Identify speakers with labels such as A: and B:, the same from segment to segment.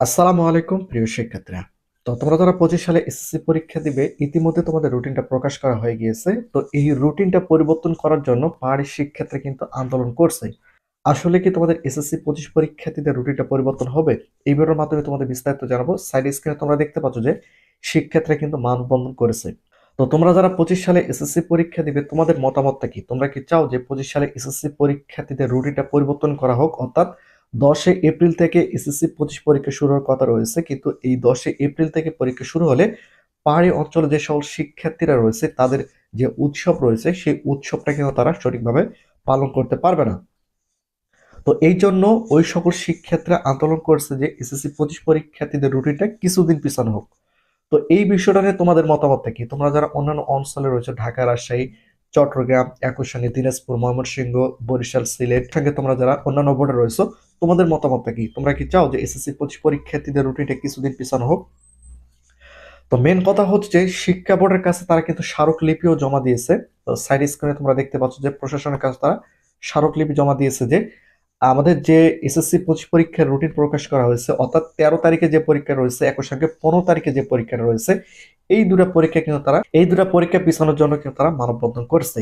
A: আসসালামু আলাইকুম, প্রিয় শিক্ষার্থীরা। তো তোমরা যারা পঁচিশ সালে এসএসসি পরীক্ষা দিবে, ইতিমধ্যে তোমাদের রুটিনটা প্রকাশ করা হয়ে গিয়েছে। তো এই রুটিনটা পরিবর্তন করার জন্য পাহাড়ি শিক্ষার্থীরা কিন্তু আন্দোলন করছে। আসলে কি তোমাদের এসএসসি পঁচিশ পরীক্ষার্থীদের রুটিনটা পরিবর্তন হবে? এই ভিডিওর মাধ্যমে তোমাদের বিস্তারিত জানাব। সাইড স্ক্রিনে তোমরা দেখতে পাচ্ছ যে, শিক্ষার্থীরা কিন্তু মানববন্ধন করেছে। তো তোমরা যারা পঁচিশ সালে এসএসসি পরীক্ষা দিবে, তোমাদের মতামতটা কি? তোমরা কি চাও যে পঁচিশ সালে এসএসসি পরীক্ষার্থীদের রুটিনটা পরিবর্তন করা হোক, অর্থাৎ দশই এপ্রিল থেকে এসএসসি পঁচিশ পরীক্ষা শুরু হওয়ার কথা রয়েছে, কিন্তু এই দশে এপ্রিল থেকে পরীক্ষা শুরু হলে পাহাড়ি অঞ্চলে যে সকল শিক্ষার্থীরা রয়েছে, তাদের যে উৎসব রয়েছে, সেই উৎসবটা কিন্তু তারা সঠিকভাবে পালন করতে পারবে না। তো এই জন্য ওই সকল শিক্ষার্থীরা আন্দোলন করছে যে এসএসসি পঁচিশ পরীক্ষার্থীদের রুটিনটা কিছুদিন পিছানো হোক। তো এই বিষয়টা নিয়ে তোমাদের মতামতটা কি? তোমরা যারা অন্যান্য অঞ্চলে রয়েছে, ঢাকা, রাজশাহী, চট্টগ্রাম একই সঙ্গে দিনাজপুর, ময়মনসিংহ, বরিশাল, সিলেট, সঙ্গে তোমরা যারা অন্যান্য বোর্ডে রয়েছে তোমাদের মতামতটা কি? তোমরা কি চাও যে এসএসসি পঁচিশ পরীক্ষার্থীদের রুটিনটা কিছুদিন পিছানো হোক? তো মেন কথা হচ্ছে শিক্ষা বোর্ডের কাছে তারা কিন্তু স্মারকলিপিও জমা দিয়েছে। তো সাইড স্ক্রিনে তোমরা দেখতে পাচ্ছ যে প্রশাসনের কাছে তারা স্মারকলিপি জমা দিয়েছে যে আমাদের যে এসএসসি পঁচিশ পরীক্ষার রুটিন প্রকাশ করা হয়েছে, অর্থাৎ তেরো তারিখে যে পরীক্ষা রয়েছে একই সঙ্গে পনেরো তারিখে যে পরীক্ষা রয়েছে এই দুটা পরীক্ষা কিন্তু তারা, এই দুটা পরীক্ষা পিছানোর জন্য কিন্তু তারা মানববন্ধন করছে।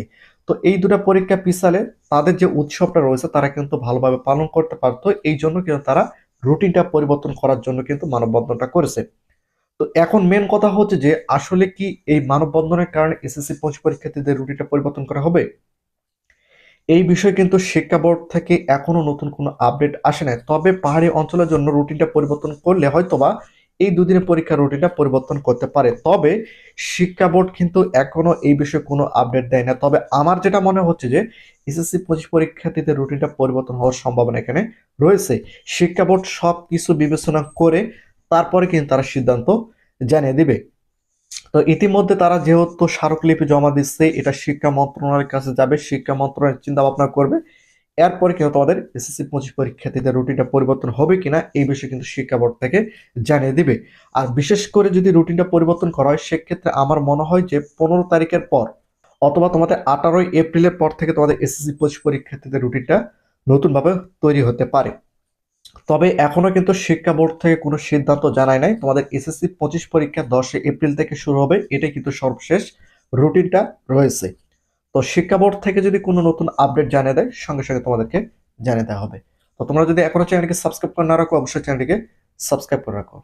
A: তো এই দুটা পরীক্ষা পিছালে তাদের যে উৎসবটা রয়েছে, তারা কিন্তু ভালোভাবে পালন করতে পারতো। এই জন্য কিন্তু তারা রুটিনটা পরিবর্তন করার জন্য কিন্তু মানববন্ধনটা করেছে। তো এখন মেন কথা হচ্ছে যে, আসলে কি এই মানববন্ধনের কারণে এসএসসি পঁচিশ পরীক্ষার্থীদের রুটিনটা পরিবর্তন করা হবে? এই বিষয়ে কিন্তু শিক্ষা বোর্ড থেকে এখনও নতুন কোনো আপডেট আসে নাই। তবে পাহাড়ি অঞ্চলের জন্য রুটিনটা পরিবর্তন করলে হয়তোবা এই দুদিনের পরীক্ষার রুটিনটা পরিবর্তন করতে পারে। তবে শিক্ষা বোর্ড কিন্তু এখনও এই বিষয়ে কোনো আপডেট দেয় না। তবে আমার যেটা মনে হচ্ছে যে, এসএসসি পঁচিশ পরীক্ষার্থীদের রুটিনটা পরিবর্তন হওয়ার সম্ভাবনা এখানে রয়েছে। শিক্ষা বোর্ড সব কিছু বিবেচনা করে তারপরে কিন্তু তারা সিদ্ধান্ত জানিয়ে দিবে। তো ইতিমধ্যে তারা যেহেতু স্মারকলিপি জমা দিচ্ছে, এটা শিক্ষা মন্ত্রণালয়ের কাছে যাবে। শিক্ষা মন্ত্রণালয় চিন্তা ভাবনা করবে এরপরে কিন্তু তোমাদের এসএসসি পঁচিশ পরীক্ষার্থীদের রুটিনটা পরিবর্তন হবে কিনা এই বিষয়ে কিন্তু শিক্ষা বোর্ড থেকে জানিয়ে দিবে। আর বিশেষ করে যদি রুটিনটা পরিবর্তন করা হয়, সেক্ষেত্রে আমার মনে হয় যে পনেরো তারিখের পর অথবা তোমাদের আঠারোই এপ্রিলের পর থেকে তোমাদের এসএসসি পঁচিশ পরীক্ষার্থীদের রুটিনটা নতুনভাবে তৈরি হতে পারে। তবে এখনও কিন্তু শিক্ষা বোর্ড থেকে কোনো সিদ্ধান্ত জানায় নাই। তোমাদের এসএসসি পঁচিশ পরীক্ষা দশই এপ্রিল থেকে শুরু হবে। এটাই কিন্তু সর্বশেষ রুটিনটা রয়েছে। তো শিক্ষা বোর্ড থেকে যদি কোনো নতুন আপডেট জানিয়ে দেয়, সঙ্গে সঙ্গে তোমাদেরকে জানিয়ে দেওয়া হবে। তো তোমরা যদি এখনও চ্যানেলটিকে সাবস্ক্রাইব করে না রাখো, অবশ্যই চ্যানেলটিকে সাবস্ক্রাইব করে রাখো।